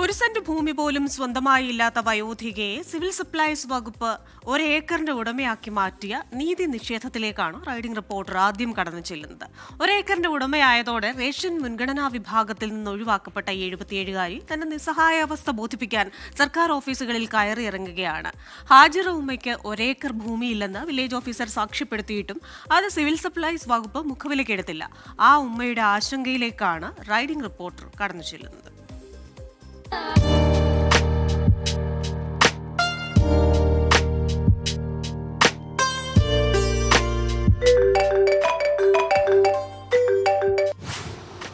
ഒരു സെന്റ് ഭൂമി പോലും സ്വന്തമായി ഇല്ലാത്ത വയോധികയെ സിവിൽ സപ്ലൈസ് വകുപ്പ് ഒരേക്കറിന്റെ ഉടമയാക്കി മാറ്റിയ നീതി നിഷേധത്തിലേക്കാണ് റൈഡിംഗ് റിപ്പോർട്ടർ ആദ്യം കടന്നു ചെല്ലുന്നത്. ഒരേക്കറിന്റെ ഉടമയായതോടെ റേഷൻ മുൻഗണനാ വിഭാഗത്തിൽ നിന്ന് ഒഴിവാക്കപ്പെട്ട എഴുപത്തിയേഴുകാരി തന്റെ നിസ്സഹായാവസ്ഥ ബോധിപ്പിക്കാൻ സർക്കാർ ഓഫീസുകളിൽ കയറിയിറങ്ങുകയാണ്. ഹാജിറ ഉമ്മയ്ക്ക് ഒരേക്കർ ഭൂമിയില്ലെന്ന് വില്ലേജ് ഓഫീസർ സാക്ഷ്യപ്പെടുത്തിയിട്ടും അത് സിവിൽ സപ്ലൈസ് വകുപ്പ് മുഖവിലക്കെടുത്തില്ല ആ ഉമ്മയുടെ ആശങ്കയിലേക്കാണ് റൈഡിംഗ് റിപ്പോർട്ടർ കടന്നു ചെല്ലുന്നത്.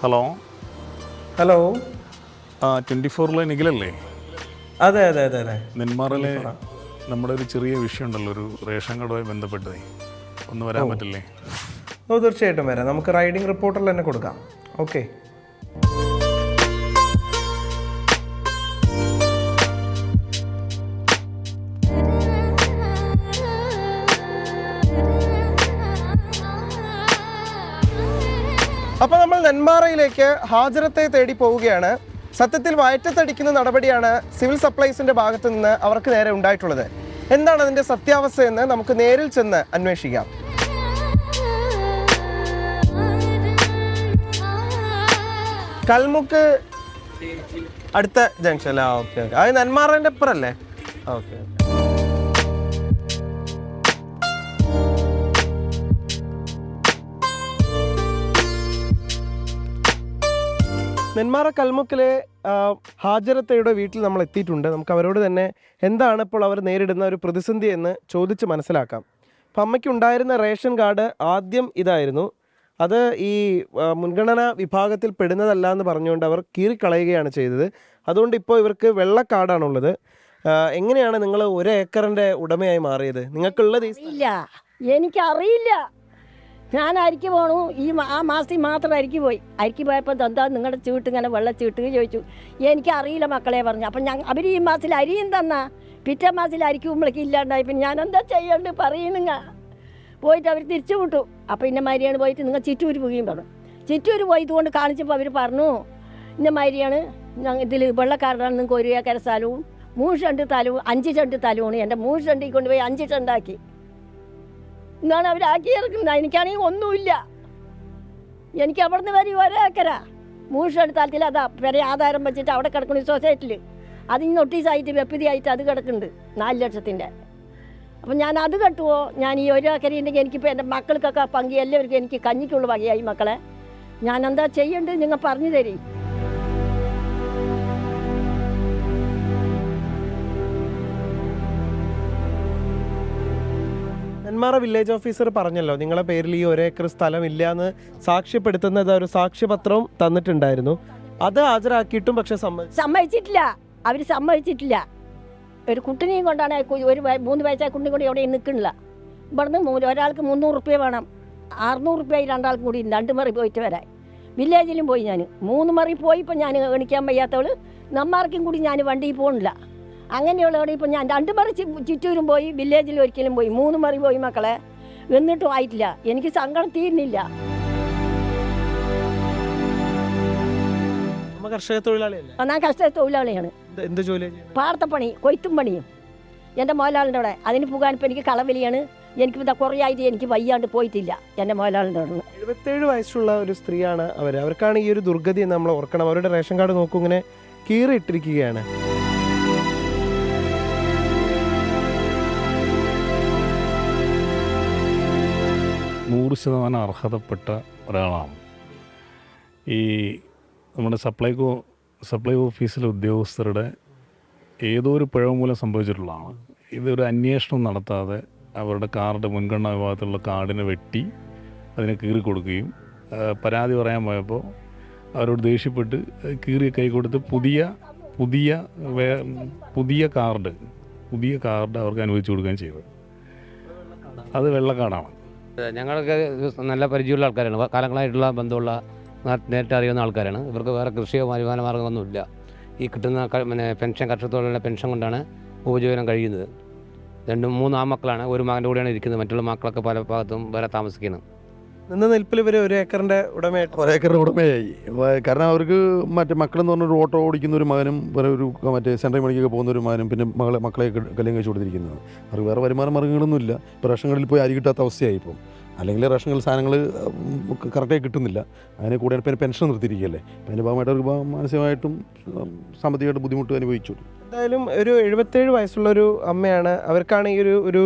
ഹലോ. ഹലോ. ആ ട്വന്റി ഫോറിലെ നിഖിലല്ലേ? അതെ അതെ അതെ അതെ. നെന്മാറിലെ നമ്മുടെ ഒരു ചെറിയ വിഷയം ഉണ്ടല്ലോ ഒരു റേഷൻ കടവുമായി ബന്ധപ്പെട്ടതേ ഒന്ന് വരാൻ പറ്റില്ലേ? ഓ തീർച്ചയായിട്ടും വരാം. നമുക്ക് റൈഡിംഗ് റിപ്പോർട്ടറിൽ തന്നെ കൊടുക്കാം. ഓക്കെ അപ്പോൾ നമ്മൾ നെന്മാറയിലേക്ക് ഹാജരത്തെ തേടി പോവുകയാണ്. സത്യത്തിൽ വയറ്റത്തടിക്കുന്ന നടപടിയാണ് സിവിൽ സപ്ലൈസിന്റെ ഭാഗത്ത് നിന്ന് അവർക്ക് നേരെ ഉണ്ടായിട്ടുള്ളത്. എന്താണ് അതിന്റെ സത്യാവസ്ഥ എന്ന് നമുക്ക് നേരിൽ ചെന്ന് അന്വേഷിക്കാം. കൽമുക്ക് അടുത്ത ജംഗ്ഷൻ അല്ലേ ഓക്കെ ഓക്കെ. അത് നെന്മാറേന്റെ അപ്പുറല്ലേ? Okay okay. നെന്മാറ കൽമുക്കിലെ ഹാജരത്തയുടെ വീട്ടിൽ നമ്മൾ എത്തിയിട്ടുണ്ട്. നമുക്ക് അവരോട് തന്നെ എന്താണ് ഇപ്പോൾ അവർ നേരിടുന്ന ഒരു പ്രതിസന്ധി എന്ന് ചോദിച്ച് മനസ്സിലാക്കാം. അപ്പം അമ്മയ്ക്ക് ഉണ്ടായിരുന്ന റേഷൻ കാർഡ് ആദ്യം ഇതായിരുന്നു. അത് ഈ മുൻഗണന വിഭാഗത്തിൽ പെടുന്നതല്ല എന്ന് പറഞ്ഞുകൊണ്ട് അവർ കീറിക്കളയുകയാണ് ചെയ്തത്. അതുകൊണ്ട് ഇപ്പോൾ ഇവർക്ക് വെള്ള കാർഡാണുള്ളത് ആ, എങ്ങനെയാണ് നിങ്ങൾ ഒരു ഏക്കറിന്റെ ഉടമയായി മാറിയത്? നിങ്ങൾക്കുള്ളത് ഇല്ല. എനിക്കറിയില്ല. ഞാൻ അരിക്ക് പോണു ഈ ആ മാസത്തിൽ മാത്രം അരിക്ക് പോയി. അരിക്ക് പോയപ്പോൾ എന്താ നിങ്ങളുടെ ചീട്ട് ഇങ്ങനെ വെള്ളച്ചീട്ട് ചോദിച്ചു. എനിക്കറിയില്ല മക്കളെ പറഞ്ഞു. അപ്പം ഞാൻ അവർ ഈ മാസത്തിൽ അരിയും തന്നാ. പിറ്റേ മാസത്തിൽ അരിക്ക് കുമ്പളേക്ക് ഇല്ലാണ്ടായി. പിന്നെ ഞാൻ എന്താ ചെയ്യണ്ട് പറയുന്നുങ്ങ പോയിട്ട് അവർ തിരിച്ചു വിട്ടു. അപ്പം ഇന്ന മാതിരിയാണ് പോയിട്ട് നിങ്ങൾ ചിറ്റൂർ പോവുകയും പറഞ്ഞു. ചിറ്റൂർ പോയതുകൊണ്ട് കാണിച്ചപ്പോൾ അവർ പറഞ്ഞു ഇന്ന ഞങ്ങൾ ഇതിൽ വെള്ളക്കാരനാണ് നിങ്ങൾക്ക് ഒരു ഏക്കര സ്ഥലവും മൂന്ന് സെന്റ് തലവും അഞ്ച് ചണ്ട് തലവും എന്റെ മൂന്ന് കൊണ്ടുപോയി അഞ്ച് സെന്റാക്കി എന്നാണ് അവരാക്കി ഇറക്കുന്നത് എനിക്കാണെങ്കിൽ ഒന്നുമില്ല. എനിക്ക് അവിടെ നിന്ന് വരി ഒരേക്കര മൂന്ന് തലത്തിൽ അതാ പെരെ ആധാരം വെച്ചിട്ട് അവിടെ കിടക്കുന്നു സൊസൈറ്റിയിൽ അതിന് നോട്ടീസായിട്ട് വെപ്പതിയായിട്ട് അത് കിടക്കുന്നുണ്ട്. നാല് ലക്ഷത്തിന്റെ. അപ്പം ഞാൻ അത് കെട്ടുമോ ഞാൻ ഈ ഒരു ഏക്കര ഉണ്ടെങ്കിൽ എനിക്കിപ്പോൾ എന്റെ മക്കൾക്കൊക്കെ പങ്കി എല്ലാവർക്കും എനിക്ക് കഞ്ഞിക്കുള്ള വകയായി മക്കളെ. ഞാൻ എന്താ ചെയ്യേണ്ടത്? നിങ്ങൾ പറഞ്ഞു തരീ. നെന്മാറ വില്ലേജ് ഓഫീസർ പറഞ്ഞല്ലോ നിങ്ങളെ പേരിൽ ഈ ഒരേക്കർ സ്ഥലം ഇല്ല എന്ന് സാക്ഷ്യപ്പെടുത്തുന്നത് ഒരു സാക്ഷ്യപത്രം തന്നിട്ടുണ്ടായിരുന്നു. അത് ഹാജരാക്കിയിട്ടും പക്ഷെ സമ്മതിച്ചു സമ്മതിച്ചിട്ടില്ല. അവർ സമ്മതിച്ചിട്ടില്ല. ഒരു കുട്ടിനെയും കൊണ്ടാണ് ഒരു മൂന്ന് വയസ്സായ കുട്ടിയും കൂടി അവിടെ നിൽക്കണില്ല. ഇവിടുന്ന് ഒരാൾക്ക് മുന്നൂറ് റുപ്യ വേണം. അറുന്നൂറ് റുപ്യ രണ്ടാൾക്കും കൂടി രണ്ട് മറി പോയിട്ട് വരാൻ. വില്ലേജിലും പോയി ഞാൻ മൂന്ന് മറി പോയി ഇപ്പം ഞാൻ എണിക്കാൻ വയ്യാത്തവൾ. നമ്മാർക്കും കൂടി ഞാൻ വണ്ടിയിൽ പോകണില്ല അങ്ങനെയുള്ളവിടെ ഇപ്പോൾ ഞാൻ രണ്ട് മറി ചുറ്റൂരും പോയി വില്ലേജിൽ ഒരിക്കലും പോയി. മൂന്ന് മറി പോയി മക്കളെ. എന്നിട്ടും ആയിട്ടില്ല. എനിക്ക് സങ്കടം തീരുന്നില്ല. കർഷക തൊഴിലാളിയല്ലേ? ഞാൻ കഷ്ട തൊഴിലാളിയാണ്. എന്ത് ജോലി പാടത്തപ്പണി കൊയ്ത്തും പണിയും. എന്റെ മോലാളിന്റെ അവിടെ. അതിന് പോകാൻ ഇപ്പം എനിക്ക് കളവലിയാണ്. എനിക്ക് ഇതാ കുറേ ആയിട്ട് എനിക്ക് വയ്യാണ്ട് പോയിട്ടില്ല എന്റെ മോലാളിന്റെ അവിടെ. എഴുപത്തേഴ് വയസ്സുള്ള ഒരു സ്ത്രീയാണ് അവർ അവർക്കാണ് ഈ ഒരു ദുർഗതി എന്ന് നമ്മൾ ഓർക്കണം. അവരുടെ റേഷൻ കാർഡ് നോക്കൂ ഇങ്ങനെ കീറിയിട്ടിരിക്കുകയാണ്. ശതമാനം അർഹതപ്പെട്ട ഒരാളാണ്. ഈ നമ്മുടെ സപ്ലൈകോ സപ്ലൈ ഓഫീസിലെ ഉദ്യോഗസ്ഥരുടെ ഏതോ ഒരു പിഴവ് മൂലം സംഭവിച്ചിട്ടുള്ളതാണ്. ഇതൊരു അന്വേഷണം നടത്താതെ അവരുടെ കാർഡ് മുൻഗണനാ വിഭാഗത്തിലുള്ള കാർഡിനെ വെട്ടി അതിനെ കീറി കൊടുക്കുകയും പരാതി പറയാൻ പോയപ്പോൾ അവരോട് ദേഷ്യപ്പെട്ട് കീറി കൈ കൊടുത്ത് പുതിയ പുതിയ വേ പുതിയ കാർഡ് പുതിയ കാർഡ് അവർക്ക് അനുവദിച്ചു കൊടുക്കുകയും ചെയ്തത് അത് വെള്ളക്കാർഡാണ് ഞങ്ങളൊക്കെ നല്ല പരിചയമുള്ള ആൾക്കാരാണ്. കാലങ്ങളായിട്ടുള്ള ബന്ധമുള്ള നേരിട്ട് അറിയുന്ന ആൾക്കാരാണ്. ഇവർക്ക് വേറെ കൃഷിയോ വരുമാന മാർഗമൊന്നുമില്ല ഈ കിട്ടുന്ന പിന്നെ പെൻഷൻ കർഷകത്തോടുള്ള പെൻഷൻ കൊണ്ടാണ് ഉപജീവനം കഴിയുന്നത്. രണ്ടും മൂന്ന് ആമക്കളാണ് ഒരു മകന്റെ കൂടെയാണ് ഇരിക്കുന്നത്. മറ്റുള്ള മക്കളൊക്കെ പല ഭാഗത്തും വേറെ താമസിക്കുന്നത് നിന്ന് നിൽപ്പിൽ ഇവർ ഒരു ഏക്കറിന്റെ ഉടമയായിട്ട്. ഏക്കറിന്റെ ഉടമയായി. കാരണം അവർക്ക് മറ്റേ മക്കളെന്ന് പറഞ്ഞൊരു ഓട്ടോ ഓടിക്കുന്ന ഒരു മകനും വേറെ ഒരു മറ്റേ സെൻട്രൽ മണിക്കൊക്കെ പോകുന്ന ഒരു മകനും പിന്നെ മകളെ മക്കളെ കല്യാണം കഴിച്ചു കൊടുത്തിരിക്കുന്നത്. അവർക്ക് വേറെ വരുമാന മാർഗങ്ങളൊന്നുമില്ല. ഇപ്പോൾ കടയിൽ പോയി അരി കിട്ടാത്ത അവസ്ഥയായി ഇപ്പം. അല്ലെങ്കിൽ റേഷൻ സാധനങ്ങൾ കറക്റ്റായി കിട്ടുന്നില്ല. അതിനെ കൂടെ പിന്നെ പെൻഷൻ നിർത്തിയിരിക്കുകയല്ലേ. അതിന്റെ ഭാഗമായിട്ട് അവർക്ക് മാനസികമായിട്ടും സാമ്പത്തികമായിട്ട് ബുദ്ധിമുട്ട് അനുഭവിച്ചു. എന്തായാലും ഒരു എഴുപത്തേഴ് വയസ്സുള്ള ഒരു അമ്മയാണ്. അവർക്കാണ് ഈ ഒരു ഒരു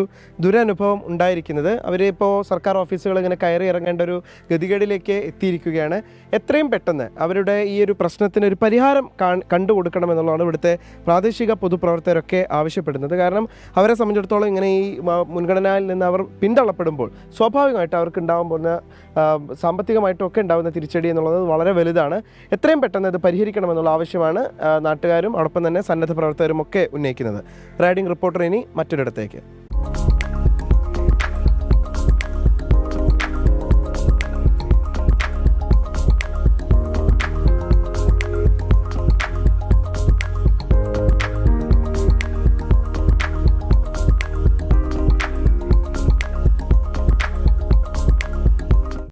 ദുരനുഭവം ഉണ്ടായിരിക്കുന്നത്. അവരിപ്പോൾ സർക്കാർ ഓഫീസുകൾ ഇങ്ങനെ കയറി ഇറങ്ങേണ്ട ഒരു ഗതികേടിലേക്ക് എത്തിയിരിക്കുകയാണ്. എത്രയും പെട്ടെന്ന് അവരുടെ ഈ ഒരു പ്രശ്നത്തിന് ഒരു പരിഹാരം കണ്ടു എന്നുള്ളതാണ് ഇവിടുത്തെ പ്രാദേശിക പൊതുപ്രവർത്തകരൊക്കെ ആവശ്യപ്പെടുന്നത്. കാരണം അവരെ സംബന്ധിച്ചിടത്തോളം ഇങ്ങനെ ഈ മുൻഗണനയിൽ നിന്ന് അവർ പിന്തള്ളപ്പെടുമ്പോൾ സ്വാഭാവികമായിട്ട് അവർക്ക് ഉണ്ടാകാൻ പോകുന്ന സാമ്പത്തികമായിട്ടൊക്കെ ഉണ്ടാകുന്ന തിരിച്ചടി എന്നുള്ളത് വളരെ വലുതാണ്. എത്രയും പെട്ടെന്ന് ഇത് പരിഹരിക്കണമെന്നുള്ള ആവശ്യമാണ് നാട്ടുകാരും അതോടൊപ്പം തന്നെ സന്നദ്ധ പ്രവർത്തകരും ഒക്കെ ഉന്നയിക്കുന്നത്. റൈഡിംഗ് റിപ്പോർട്ടർ ഇനി മറ്റൊരിടത്തേക്ക്.